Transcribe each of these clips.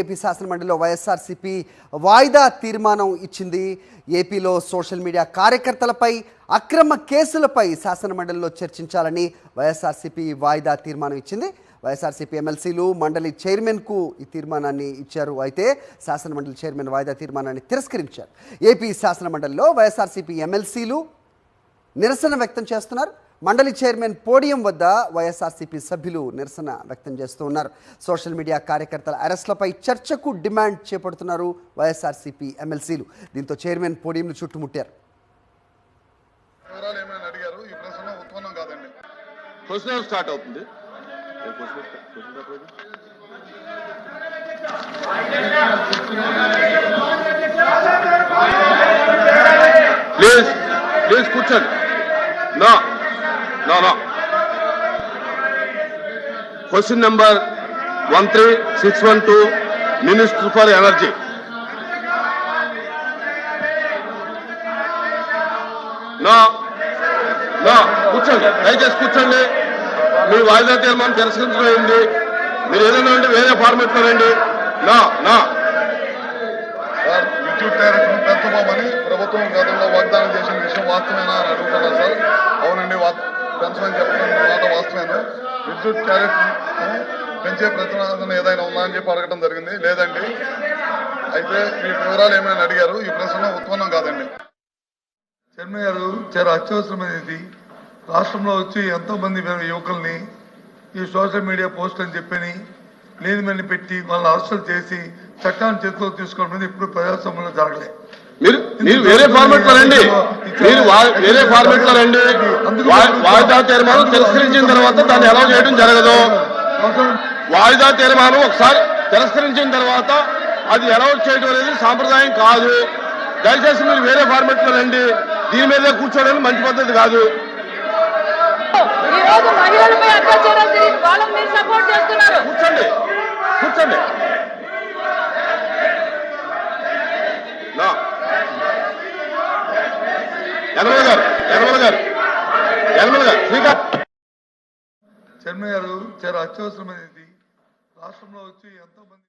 AP శాసనమండలిలో YSRCP వాయిదా తీర్మానం ఇచ్చింది. ఏపీలో సోషల్ మీడియా కార్యకర్తలపై అక్రమ కేసులపై శాసనమండలిలో చర్చించాలని వైఎస్ఆర్సీపీ వాయిదా తీర్మానం ఇచ్చింది. వైఎస్ఆర్సీపీ ఎమ్మెల్సీలు మండలి చైర్మన్కు ఈ తీర్మానాన్ని ఇచ్చారు. అయితే శాసనమండలి చైర్మన్ వాయిదా తీర్మానాన్ని తిరస్కరించారు. ఏపీ శాసనమండలిలో వైఎస్ఆర్సీపీ ఎమ్మెల్సీలు నిరసన వ్యక్తం చేస్తున్నారు. మండలి చైర్మన్ పోడియం వద్ద వైఎస్ఆర్సీపీ సభ్యులు నిరసన వ్యక్తం చేస్తూ ఉన్నారు. సోషల్ మీడియా కార్యకర్తల అరెస్టులపై చర్చకు డిమాండ్ చేపడుతున్నారు వైఎస్ఆర్సీపీ ఎమ్మెల్సీలు. దీంతో చైర్మన్ పోడియంను చుట్టుముట్టారు. స్టార్ట్ అవుతుంది? ప్లీజ్ ప్లీజ్ కూర్చోండి. నా నా నా question number one three six one two minister for energy నా నా కూర్చోండి. దయచేసి కూర్చోండి. మీ వాయిదా తీర్మానం తిరస్కరించలేండి మీరు ఏదైనా ఉంటే వేరే ఫార్మెట్లో రండి. నా నా సార్ విద్యుత్ టారిఫ్ను పెంచబోమని ప్రభుత్వం గతంలో వాగ్దానం చేసిన విషయం వాస్తవేనా అని అడుగుతున్నారు సార్. అవునండి వా- పెంచమని చెప్పిన మాట వాస్తవేనా విద్యుత్ టారిఫ్ పెంచే ప్రతిపాదన ఏదైనా ఉందా అని చెప్పి అడగడం జరిగింది. లేదండి. అయితే ఈ వివరాలు ఏమైనా అడిగారు? ఈ ప్రశ్న ఉత్పన్నం కాదండి. శర్మ గారు చాలా అత్యవసరమైనది రాష్ట్రంలో వచ్చి ఎంతో మంది యువకుల్ని ఈ సోషల్ మీడియా పోస్ట్ అని చెప్పని లేని మని పెట్టి వాళ్ళని అరెస్టులు చేసి చట్టాన్ని చేతిలో తీసుకోవడం ఇప్పుడు ప్రజాస్వామ్యంలో జరగలేదు మీరు వేరే ఫార్మెట్లో రండి. మీరు వేరే ఫార్మెట్లో రండి వాయిదా తీర్మానం తిరస్కరించిన తర్వాత దాన్ని ఎలా చేయడం జరగదు. వాయిదా తీర్మానం ఒకసారి తిరస్కరించిన తర్వాత అది ఎలా చేయడం అనేది సాంప్రదాయం కాదు. దయచేసి మీరు వేరే ఫార్మెట్లో రండి. దీని మీదే కూర్చోవడం మంచి పద్ధతి కాదు. ఈ రోజు మహిళలపై అత్యాచారాలు జరిగి వాళ్ళని మీరు సపోర్ట్ చేస్తున్నారు కూర్చోండి కూర్చోండి నా యనమల గారు యనమల గారు యనమల గారు శ్రీకాంత్ శర్మ గారు చాలా అత్యవసరమైనది రాష్ట్రంలో వచ్చి ఎంతో మంది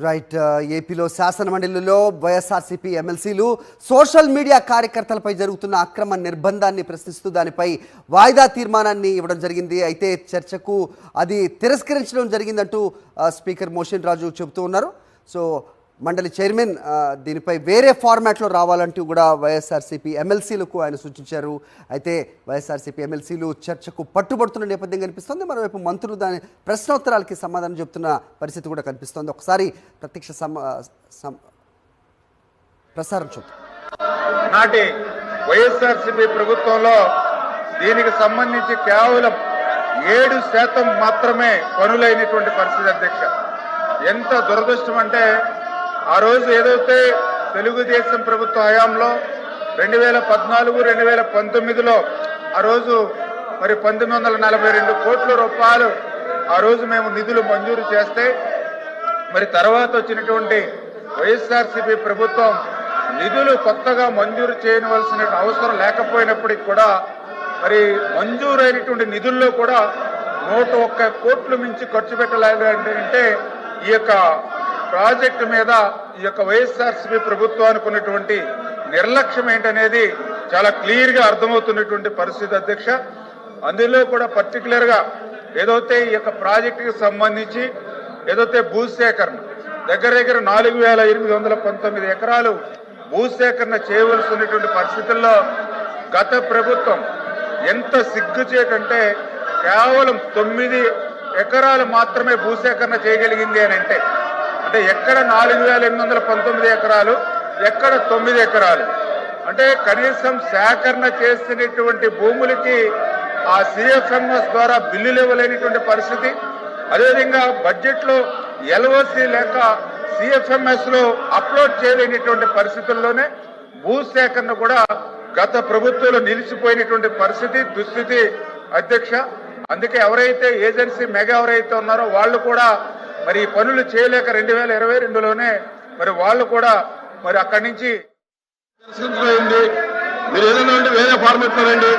రైట్ ఏపీలో శాసనమండలిలో వైఎస్ఆర్సీపీ ఎమ్మెల్సీలు సోషల్ మీడియా కార్యకర్తలపై జరుగుతున్న అక్రమ నిర్బంధాన్ని ప్రశ్నిస్తూ దానిపై వాయిదా తీర్మానాన్ని ఇవ్వడం జరిగింది. అయితే చర్చకు అది తిరస్కరించడం జరిగిందంటూ ఆ, స్పీకర్ మోషన్ రాజు చెబుతూ ఉన్నారు. సో మండలి చైర్మన్ దీనిపై వేరే ఫార్మాట్లో రావాలంటూ కూడా వైఎస్ఆర్సీపీ ఎమ్మెల్సీలకు ఆయన సూచించారు. అయితే వైఎస్ఆర్సీపీ ఎమ్మెల్సీలు చర్చకు పట్టుబడుతున్న నేపథ్యం కనిపిస్తోంది. మరోవైపు మంత్రులు దాని ప్రశ్నోత్తరాలకి సమాధానం చెబుతున్న పరిస్థితి కూడా కనిపిస్తోంది. ఒకసారి ప్రత్యక్ష సమ సం- ప్రసారం చూద్దాం. నాటి వైఎస్ఆర్సీపీ ప్రభుత్వంలో దీనికి సంబంధించి కేవలం ఏడు శాతం మాత్రమే పనులైనటువంటి పరిస్థితి అధ్యక్ష. ఎంత దురదృష్టం అంటే ఆ రోజు ఏదైతే తెలుగుదేశం ప్రభుత్వ హయాంలో రెండు వేల పద్నాలుగు రెండు వేల పంతొమ్మిదిలో ఆ రోజు మరి పంతొమ్మిది వందల నలభై రెండు కోట్ల రూపాయలు ఆ రోజు మేము నిధులు మంజూరు చేస్తే మరి తర్వాత వచ్చినటువంటి వైఎస్ఆర్సీపీ ప్రభుత్వం నిధులు కొత్తగా మంజూరు చేయవలసిన అవసరం లేకపోయినప్పటికి కూడా మరి మంజూరైనటువంటి నిధుల్లో కూడా నూట ఒక్క కోట్లు మించి ఖర్చు పెట్టలేదు అంటే ఈ యొక్క ప్రాజెక్టు మీద ఈ యొక్క వైఎస్ఆర్సీపీ ప్రభుత్వానికి ఉన్నటువంటి నిర్లక్ష్యం ఏంటనేది చాలా క్లియర్గా అర్థమవుతున్నటువంటి పరిస్థితి అధ్యక్ష. అందులో కూడా పర్టికులర్గా ఏదైతే ఈ యొక్క ప్రాజెక్టుకి సంబంధించి ఏదైతే భూసేకరణ దగ్గర దగ్గర నాలుగు వేల ఎనిమిది వందల పంతొమ్మిది ఎకరాలు భూసేకరణ చేయవలసి ఉన్నటువంటి పరిస్థితుల్లో గత ప్రభుత్వం ఎంత సిగ్గుచేటంటే కేవలం తొమ్మిది ఎకరాలు మాత్రమే భూసేకరణ చేయగలిగింది అని అంటే అంటే ఎక్కడ నాలుగు వేల ఎనిమిది వందల పంతొమ్మిది ఎకరాలు ఎక్కడ తొమ్మిది ఎకరాలు. అంటే కనీసం సేకరణ చేసినటువంటి భూములకి ఆ సిఎఫ్ఎంఎస్ ద్వారా బిల్లులు ఇవ్వలేనిటువంటి పరిస్థితి. అదేవిధంగా బడ్జెట్లో ఎల్ఓసి లేక సిఎఫ్ఎంఎస్లో అప్లోడ్ చేయలేనిటువంటి పరిస్థితుల్లోనే భూసేకరణ కూడా గత ప్రభుత్వంలో నిలిచిపోయినటువంటి పరిస్థితి దుస్థితి అధ్యక్ష. అందుకే ఎవరైతే ఏజెన్సీ మెగా ఎవరైతే ఉన్నారో వాళ్ళు కూడా మరి ఈ పనులు చేయలేక రెండు వేల ఇరవై రెండులోనే మరి వాళ్ళు కూడా మరి అక్కడి నుంచి మీరు ఏదైనా ఉంటే వేరే ఫార్మెట్లో రండి.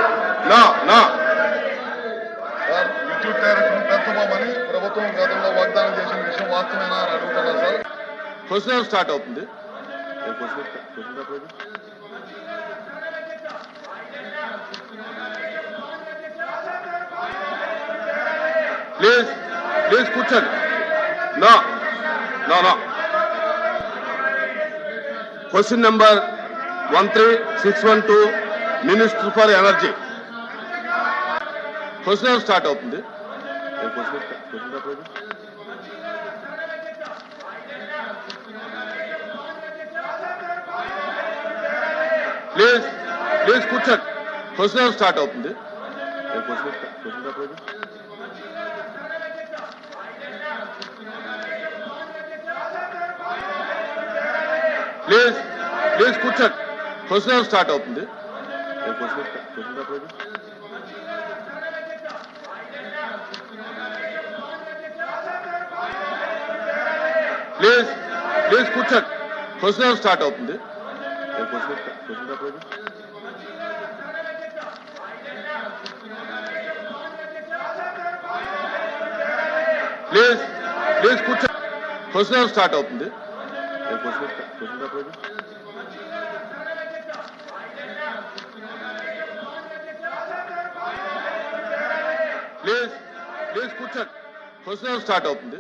నా విద్యుత్ టారిఫ్ను పెంచబోమని ప్రభుత్వం గతంలో వాగ్దానం చేసిన విషయం వాస్తవేనా అని అడుగుతున్నా సార్. క్వశ్చన్ స్టార్ట్ అవుతుంది? ప్లీజ్ ప్లీజ్ కూర్చోండి. నా నా నా question number one three six one two minister for energy question start అవుతుంది? ప్లీజ్ ప్లీజ్ కూర్చోండి. క్వశ్చన్ స్టార్ట్ అవుతుంది. క్వశ్చన్ క్వశ్చన్ ప్లీజ్ ప్లీజ్ కూర్చోండి క్వశ్చన్ స్టార్ట్ అవుతుంది. ఇది? ప్లీజ్ ప్లీజ్ కూర్చోండి క్వశ్చన్ స్టార్ట్ అవుతుంది? ప్లీజ్ ప్లీజ్ కూర్చోండి క్వశ్చన్ స్టార్ట్ అవుతుంది. ఏ క్వశ్చన్ క్వశ్చన్ పేపర్ ఇది? ప్లీజ్ ప్లీజ్ కూర్చోండి క్వశ్చన్ స్టార్ట్ అవుతుంది